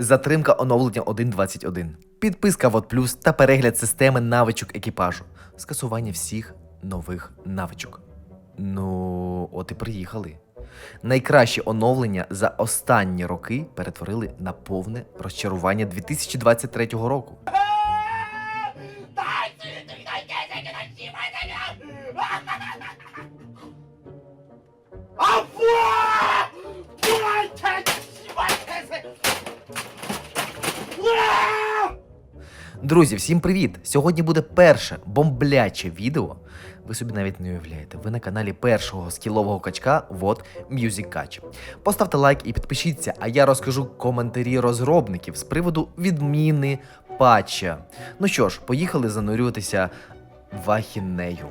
Затримка оновлення 1.21, підписка в Плюс та перегляд системи навичок екіпажу, скасування всіх нових навичок. Ну, от і приїхали. Найкращі оновлення за останні роки перетворили на повне розчарування 2023 року. Друзі, всім привіт! Сьогодні буде перше бомбляче відео. Ви собі навіть не уявляєте. Ви на каналі першого скілового качка вот Music Catch. Поставте лайк і підпишіться, а я розкажу коментарі розробників з приводу відміни патча. Ну що ж, поїхали занурюватися в ахінею.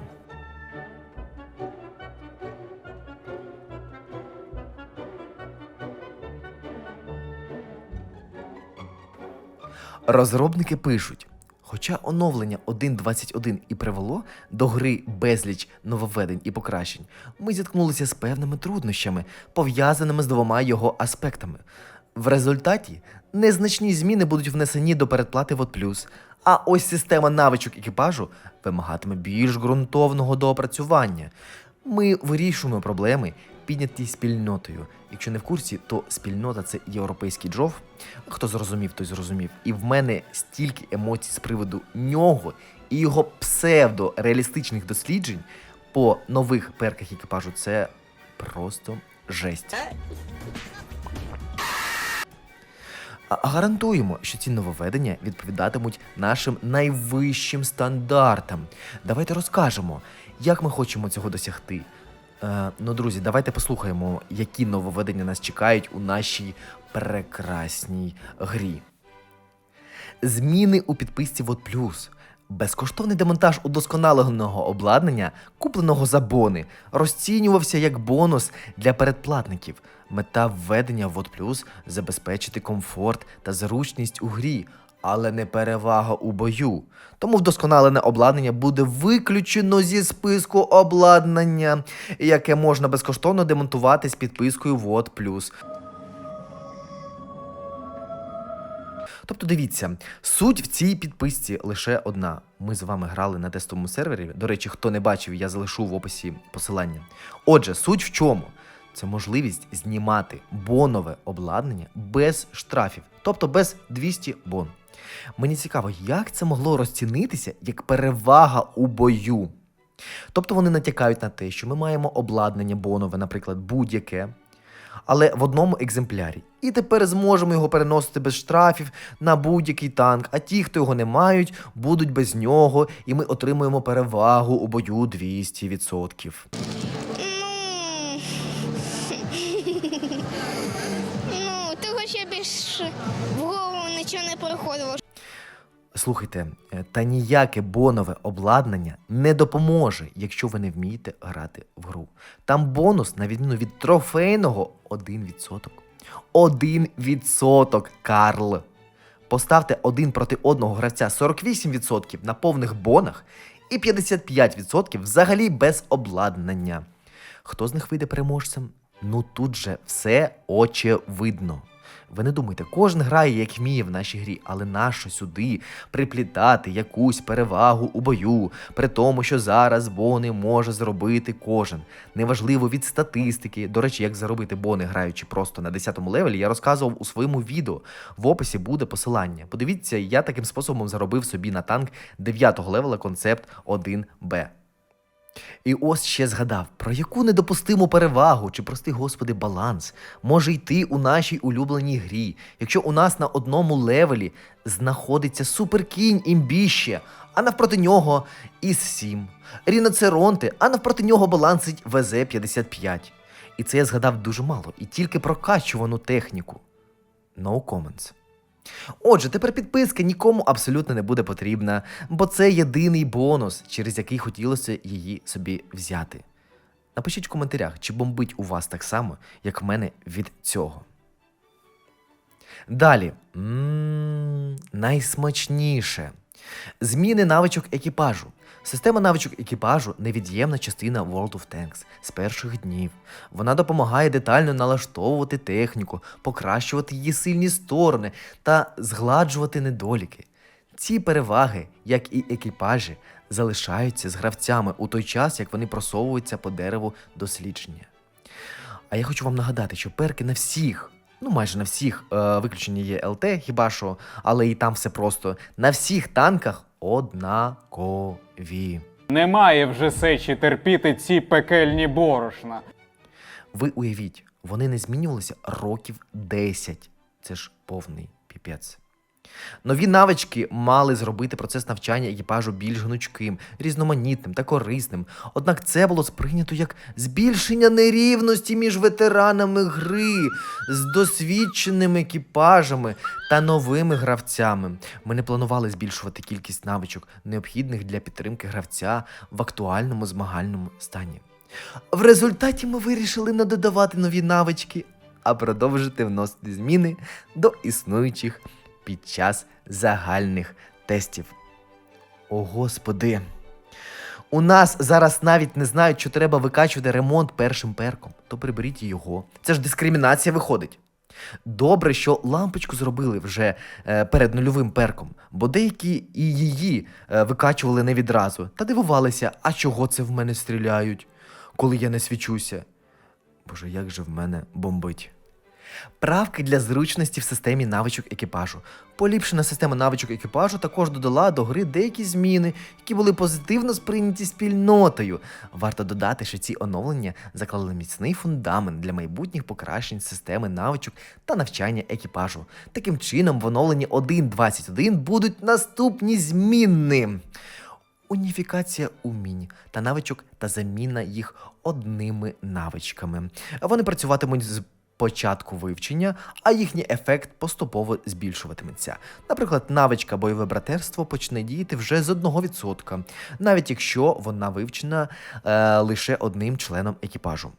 Розробники пишуть. Хоча оновлення 1.21 і привело до гри безліч нововведень і покращень, ми зіткнулися з певними труднощами, пов'язаними з двома його аспектами. В результаті незначні зміни будуть внесені до передплати в плюс, а ось система навичок екіпажу вимагатиме більш ґрунтовного доопрацювання. Ми вирішуємо проблеми, підняті спільнотою. Якщо не в курсі, то спільнота це європейський джов. Хто зрозумів, той зрозумів. І в мене стільки емоцій з приводу нього і його псевдореалістичних досліджень по нових перках екіпажу. Це просто жесть. Гарантуємо, що ці нововведення відповідатимуть нашим найвищим стандартам. Давайте розкажемо, як ми хочемо цього досягти. Е, ну, друзі, давайте послухаємо, які нововведення нас чекають у нашій прекрасній грі. Зміни у підписці Вот. Безкоштовний демонтаж удосконаленого обладнання, купленого за бони, розцінювався як бонус для передплатників. Мета введення в забезпечити комфорт та зручність у грі, але не перевага у бою. Тому вдосконалене обладнання буде виключено зі списку обладнання, яке можна безкоштовно демонтувати з підпискою Плюс. Тобто дивіться, суть в цій підписці лише одна. Ми з вами грали на тестовому сервері. До речі, хто не бачив, я залишу в описі посилання. Отже, суть в чому? Це можливість знімати бонове обладнання без штрафів, тобто без 200 бон. Мені цікаво, як це могло розцінитися як перевага у бою. Тобто вони натякають на те, що ми маємо обладнання бонове, наприклад, будь-яке, але в одному екземплярі. І тепер зможемо його переносити без штрафів на будь-який танк. А ті, хто його не мають, будуть без нього, і ми отримуємо перевагу у бою 200%. Ну, ще більш в голову нічого не приходило. Слухайте, е, та ніяке бонове обладнання не допоможе, якщо ви не вмієте грати в гру. Там бонус, на відміну від трофейного, 1%. 1%, Карл. Поставте один проти одного гравця 48% на повних бонах і 55% взагалі без обладнання. Хто з них вийде переможцем? Ну тут же все очевидно. Ви не думайте, кожен грає як вміє в нашій грі, але нащо сюди приплітати якусь перевагу у бою, при тому, що зараз бони може зробити кожен. Неважливо від статистики. До речі, як заробити бони, граючи просто на 10-му левелі, я розказував у своєму відео. В описі буде посилання. Подивіться, я таким способом заробив собі на танк 9-го левела концепт 1Б. І ось ще згадав, про яку недопустиму перевагу чи, прости господи, баланс може йти у нашій улюбленій грі, якщо у нас на одному левелі знаходиться суперкінь імбіще, а навпроти нього іс 7 ріноцеронти, а навпроти нього балансить ВЗ-55. І це я згадав дуже мало, і тільки прокачувану техніку. No comments. Отже, тепер підписка нікому абсолютно не буде потрібна, бо це єдиний бонус, через який хотілося її собі взяти. Напишіть в коментарях, чи бомбить у вас так само, як в мене від цього. Далі. М, найсмачніше. Зміни навичок екіпажу. Система навичок екіпажу невід'ємна частина World of Tanks з перших днів. Вона допомагає детально налаштовувати техніку, покращувати її сильні сторони та згладжувати недоліки. Ці переваги, як і екіпажі, залишаються з гравцями у той час, як вони просовуються по дереву дослідження. А я хочу вам нагадати, що перки на всіх, ну майже на всіх, е, виключення є ЛТ, хіба що, але і там все просто, на всіх танках однакові. Немає вже сечі терпіти ці пекельні борошна. Ви уявіть, вони не змінювалися років 10. Це ж повний піпець. Нові навички мали зробити процес навчання екіпажу більш гнучким, різноманітним та корисним. Однак це було сприйнято як збільшення нерівності між ветеранами гри з досвідченими екіпажами та новими гравцями. Ми не планували збільшувати кількість навичок, необхідних для підтримки гравця в актуальному змагальному стані. В результаті ми вирішили не додавати нові навички, а продовжити вносити зміни до існуючих під час загальних тестів. О господи. У нас зараз навіть не знають, що треба викачувати ремонт першим перком, то приберіть його. Це ж дискримінація виходить. Добре, що лампочку зробили вже е, перед нульовим перком, бо деякі і її е, викачували не відразу та дивувалися, а чого це в мене стріляють, коли я не свічуся. Боже, як же в мене бомбить. Правки для зручності в системі навичок екіпажу. Поліпшена система навичок екіпажу також додала до гри деякі зміни, які були позитивно сприйняті спільнотою. Варто додати, що ці оновлення заклали міцний фундамент для майбутніх покращень системи навичок та навчання екіпажу. Таким чином, в оновленні 1.21 будуть наступні зміни. Уніфікація умінь та навичок та заміна їх одними навичками. Вони працюватимуть з початку вивчення, а їхній ефект поступово збільшуватиметься. Наприклад, навичка бойове братерство почне діяти вже з 1%, навіть якщо вона вивчена е, лише одним членом екіпажу.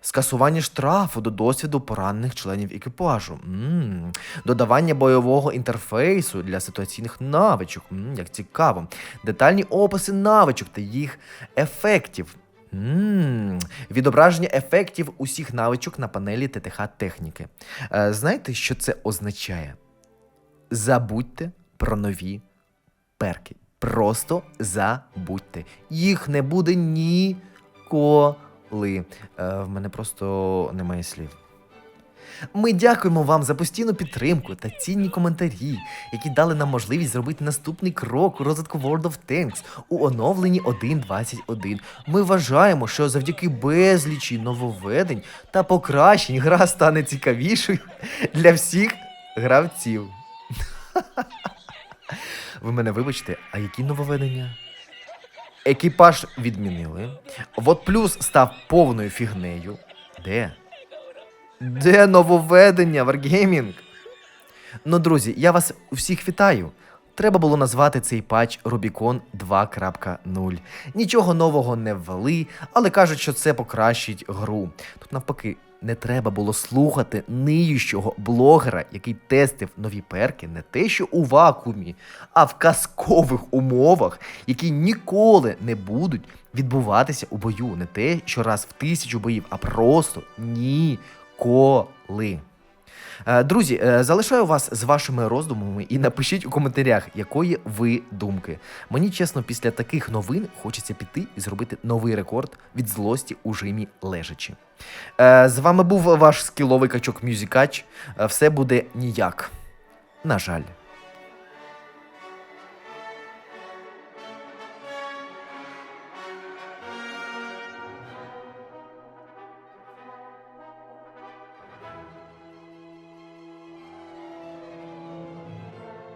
Скасування штрафу до досвіду поранених членів екіпажу. м Додавання бойового інтерфейсу для ситуаційних навичок. м як цікаво. Детальні описи навичок та їх ефектів. М Відображення ефектів усіх навичок на панелі ТТХ техніки. Е, знаєте, що це означає? Забудьте про нові перки. Просто забудьте. Їх не буде ніколи. Е, в мене просто немає слів. Ми дякуємо вам за постійну підтримку та цінні коментарі, які дали нам можливість зробити наступний крок у розвитку World of Tanks у оновленні 1.21. Ми вважаємо, що завдяки безлічі нововведень та покращень гра стане цікавішою для всіх гравців. Ви мене вибачте, а які нововведення? Екіпаж відмінили. Вот плюс став повною фігнею. Де? Де нововведення Wargaming? Ну, друзі, я вас всіх вітаю. Треба було назвати цей патч Rubicon 2.0. Нічого нового не ввели, але кажуть, що це покращить гру. Тут навпаки, не треба було слухати ниючого блогера, який тестив нові перки не те, що у вакуумі, а в казкових умовах, які ніколи не будуть відбуватися у бою. Не те, що раз в тисячу боїв, а просто ніколи. Е, Друзі, е, залишаю вас з вашими роздумами і напишіть у коментарях, якої ви думки. Мені чесно, після таких новин хочеться піти і зробити новий рекорд від злості у жимі лежачи. Е, З вами був ваш скіловий качок Мюзікач. Все буде ніяк. На жаль.